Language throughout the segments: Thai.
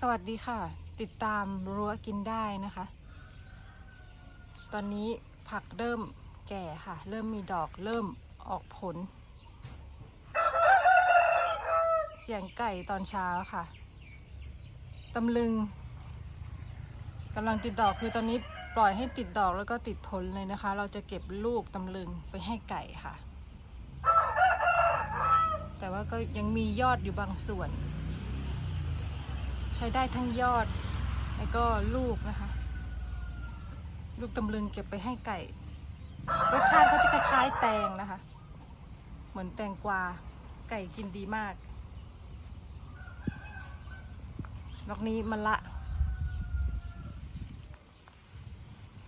สวัสดีค่ะ ติดตามรั้วกินได้นะคะ ตอนนี้ผักเริ่มแก่ค่ะ เริ่มมีดอกเริ่มออกผล เสียงไก่ตอนเช้าค่ะตำลึงกำลังติดดอกคือตอนนี้ปล่อยให้ติดดอกแล้วก็ติดผลเลยนะคะ เราจะเก็บลูกตำลึงไปให้ไก่ค่ะ แต่ว่าก็ยังมียอดอยู่บางส่วน ใช้ได้ทั้งยอด แล้วก็ลูกนะคะ ลูกตำลึงเก็บไปให้ไก่รสชาติเขาจะคล้ายๆแตงนะคะ เหมือนแตงกวาไก่กินดีมากดอกนี้มะละ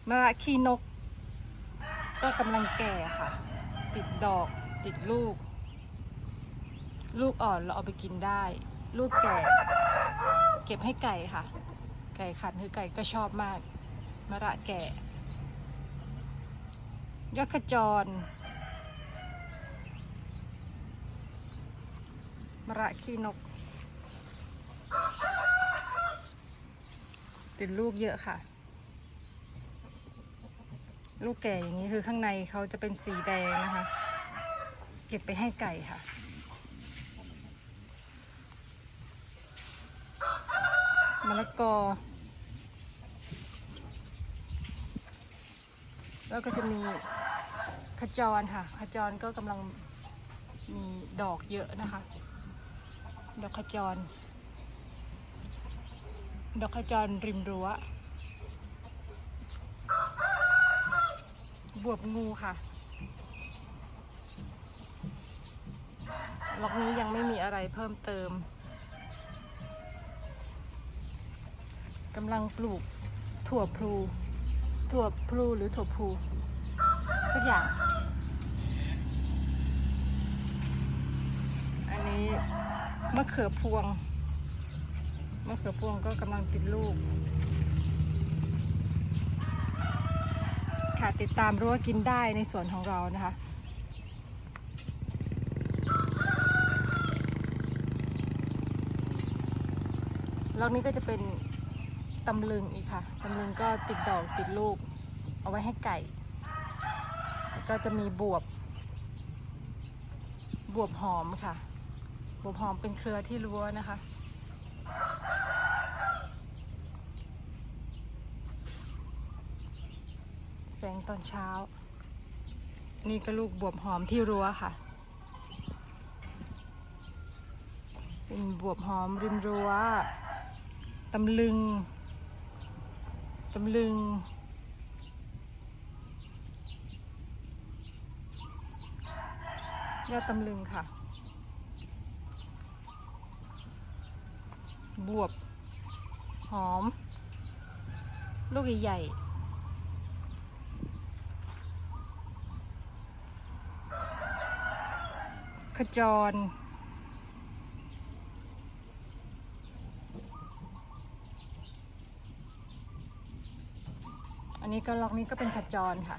มะละขี้นก ก็กำลังแก่ค่ะ ติดดอกติดลูก ลูกอ่อนเราเอาไปกินได้ ลูกแก่ เก็บให้ไก่ค่ะ ไก่ขันคือไก่ก็ชอบมากมะระแก่ยอดขจรมะระขี้นก ติดลูกเยอะค่ะ ลูกแก่อย่างนี้คือข้างในเขาจะเป็นสีแดงนะคะ เก็บไปให้ไก่ค่ะ มะละกอ แล้วก็จะมีขจรค่ะ ขจรก็กำลังมีดอกเยอะนะคะ ดอกขจร ดอกขจรริมรั้ว บวบงูค่ะล็อกนี้ยังไม่มีอะไรเพิ่มเติม กำลังปลูกถั่วพลูถั่วพลูหรือถั่วพลูสักอย่าง อันนี้มะเขือพวงมะเขือพวงก็กำลังติดลูก ค่ะติดตามรั้วกินได้ในสวนของเรานะคะแล้วนี้ก็จะเป็น ตำลึงอีกค่ะตำลึงก็ติดดอกติดลูก เอาไว้ให้ไก่ แล้วก็จะมีบวบ บวบหอมค่ะ บวบหอมเป็นเครือที่รั้วนะคะ แสงตอนเช้า นี่ก็ลูกบวบหอมที่รั้วค่ะ เป็นบวบหอมริมรั้วตำลึงำลึง ยอดตำลึงค่ะ บวบ หอม ลูกใหญ่ขจร นนี้ก็ล็อกนี้ก็เป็นขจรค่ะ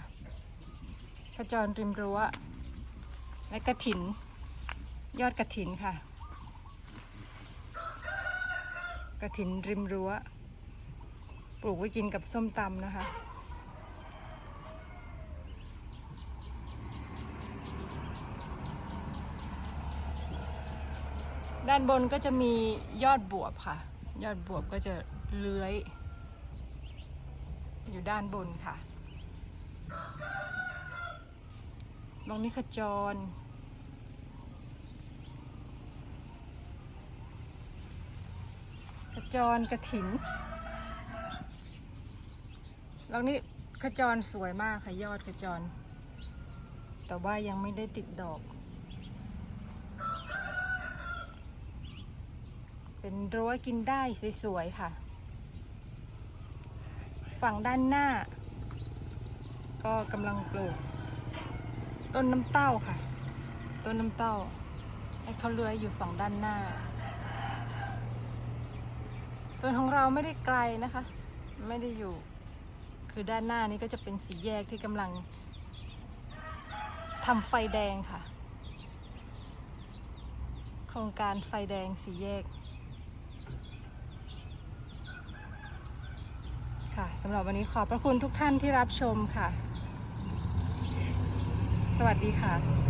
ขจรริมรั้ว และกระถิน ยอดกระถินค่ะ กระถินริมรั้ว ปลูกไว้กินกับส้มตำนะคะด้านบนก็จะมียอดบวบค่ะ ยอดบวบก็จะเลื้อย อยู่ด้านบนค่ะลงนี้ขจร ขจรกระถินลองนี้ขจรสวยมากค่ะยอดขจร แต่ว่ายังไม่ได้ติดดอก เป็นรั้วกินได้สวยๆค่ะ ฝั่งด้านหน้า ก็กำลังปลูก ต้นน้ำเต้าค่ะ ต้นน้ำเต้า ให้เขาเลื้อยอยู่ฝั่งด้านหน้า ส่วนของเราไม่ได้ไกลนะคะ ไม่ได้อยู่ คือด้านหน้านี้ก็จะเป็นสีแยกที่กำลังทำไฟแดงค่ะ โครงการไฟแดงสีแยก ค่ะสำหรับวันนี้ขอบพระคุณทุกท่านที่รับชมค่ะ สวัสดีค่ะ